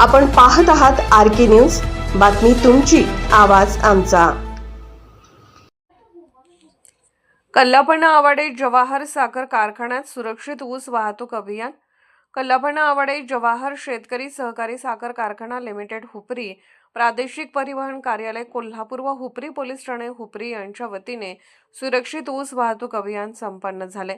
आपण पाहत आहात आर के न्यूज. बातमी तुमची आवाज आमचा. कल्लापणा आवाडे जवाहर साखर कारखान्यात सुरक्षित ऊस वाहतूक अभियान. कल्लापणा आवाडे जवाहर शेतकरी सहकारी साखर कारखाना लिमिटेड हुपरी. प्रादेशिक परिवहन कार्यालय कोल्हापूर व हुपरी पोलीस ठाणे हुपरी यांच्या वतीने सुरक्षित ऊस वाहतूक अभियान संपन्न झाले.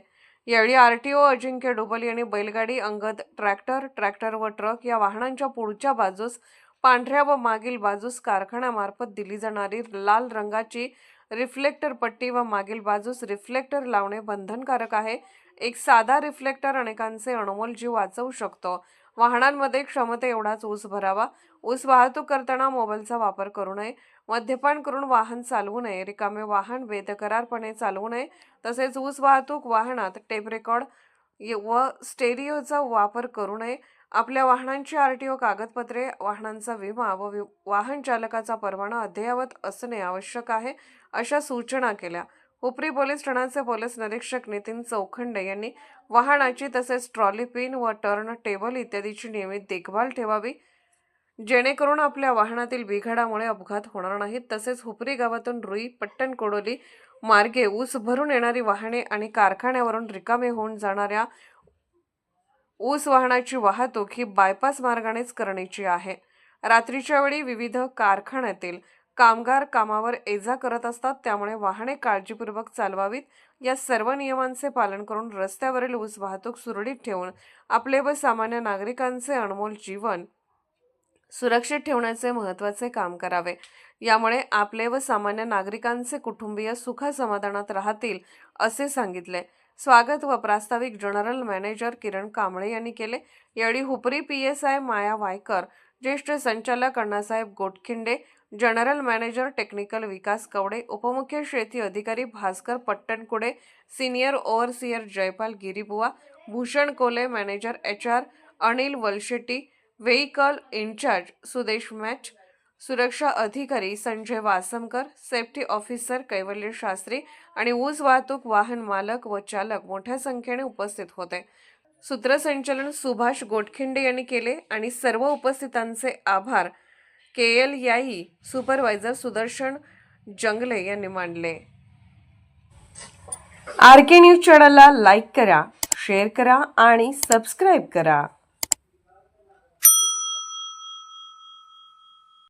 यावेळी आरटीओ अजिंक्य डुबली यांनी बैलगाडी अंगद ट्रॅक्टर ट्रॅक्टर व ट्रक या वाहनांच्या पुढच्या बाजूस पांढऱ्या व मागील बाजूस कारखान्यामार्फत दिली जाणारी लाल रंगाची रिफ्लेक्टर पट्टी व मागील बाजूस रिफ्लेक्टर लावणे बंधनकारक आहे. एक साधा रिफ्लेक्टर अनेकांचे अनमोल जीव वाचवू शकतो. वाहनांमध्ये क्षमते एवढाच ऊस भरावा. ऊस वाहतूक करताना मोबाईलचा वापर करू नये. मद्यपान करून वाहन चालवू नये. रिकामे वाहन बेदकरारपणे चालवू नये. तसेच ऊस वाहतूक वाहनात टेप रेकॉर्ड व स्टेरिओचा वापर करू नये. आपल्या वाहनांची आर टी ओ कागदपत्रे वाहनांचा विमा व वि- वाहन चालकाचा परवाना अद्ययावत असणे आवश्यक आहे अशा सूचना केल्या. उपरी पोलीस ठाण्याचे पोलीस निरीक्षक नितीन चौखंडे यांनी वाहनाची तसेच ट्रॉली पिन व टर्न टेबल इत्यादीची नियमित देखभाल ठेवावी. जेणेकरून आपल्या वाहनातील बिघाडामुळे अपघात होणार नाहीत. तसेच हुपरी गावातून रुई पट्टण कोडोली मार्गे ऊस भरून येणारी वाहने आणि कारखान्यावरून रिकामे होऊन जाणाऱ्या ऊस वाहनाची वाहतूक ही बायपास मार्गानेच करण्याची आहे. रात्रीच्या वेळी विविध कारखान्यातील कामगार कामावर एजा करत असतात त्यामुळे वाहने काळजीपूर्वक चालवावीत. या सर्व नियमांचे पालन करून रस्त्यावरील ऊस वाहतूक सुरळीत ठेवून आपले व सामान्य नागरिकांचे अनमोल जीवन सुरक्षित ठेवण्याचे महत्त्वाचे काम करावे. यामुळे आपले व सामान्य नागरिकांचे कुटुंबीय सुखासमाधानात राहतील असे सांगितले. स्वागत व प्रास्ताविक जनरल मॅनेजर किरण कांबळे यांनी केले. यावेळी Hupari P S I Maya Waykar ज्येष्ठ संचालक Annasaheb Gotkhinde general manager technical Vikas Kawade उपमुख्य शेती अधिकारी Bhaskar Pattankude senior overseer Jaypal Giribuwa Bhushan Kole manager H R Anil Walshetti vehicle in-charge Sudesh match सुरक्षा अधिकारी संजय वासमकर सेफ्टी ऑफिसर कैवल्य शास्त्री आणि ऊस वाहतूक वाहन मालक व चालक मोठ्या संख्येने उपस्थित होते. सूत्रसंचलन सुभाष गोटखिंडे यांनी केले आणि सर्व उपस्थितांचे आभार. के एल याई सुपरवायझर सुदर्शन जंगले यांनी मांडले. आर के न्यूज चॅनलला लाईक करा शेअर करा आणि सबस्क्राईब करा.